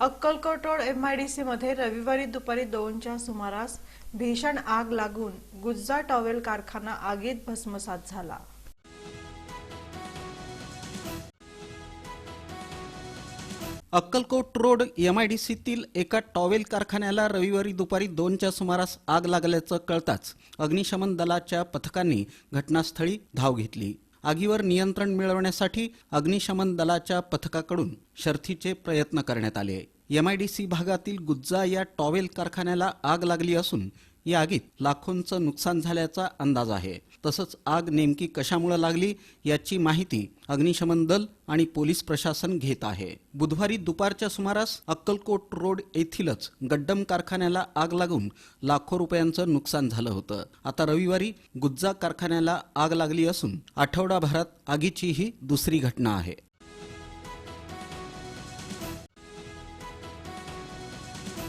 अक्कलकोटोड M I D सीमध्ये रविवारी दुपारी दोनच्या सुमारास भीषण आग लागून गुज्जा टॉवेल कारखाना आगीत भस्मसात झाला. Akkalkot road M I D सीतील एका टॉवेल कारखान्याला रविवारी दुपारी दोनच्या सुमारास आग लागल्याचं कळताच अग्निशमन दलाच्या पथकांनी घटनास्थळी धाव घेतली. आगीवर नियंत्रण मिळवण्यासाठी अग्निशमन दलाच्या पथकाकडून शर्थीचे प्रयत्न करण्यात आले. एमआयडीसी भागातील गुज्जा या टॉवेल कारखान्याला आग लागली असून या आगीत लाखोंचं नुकसान झाल्याचा अंदाज आहे. तसंच आग नेमकी कशामुळे लागली याची माहिती अग्निशमन दल आणि पोलीस प्रशासन घेत आहे. बुधवारी दुपारच्या सुमारास अक्कलकोट रोड येथीलच गड्डम कारखान्याला आग लागून लाखो रुपयांचं नुकसान झालं होतं. आता रविवारी गुज्जा कारखान्याला आग लागली असून आठवडाभरात आगीची ही दुसरी घटना आहे.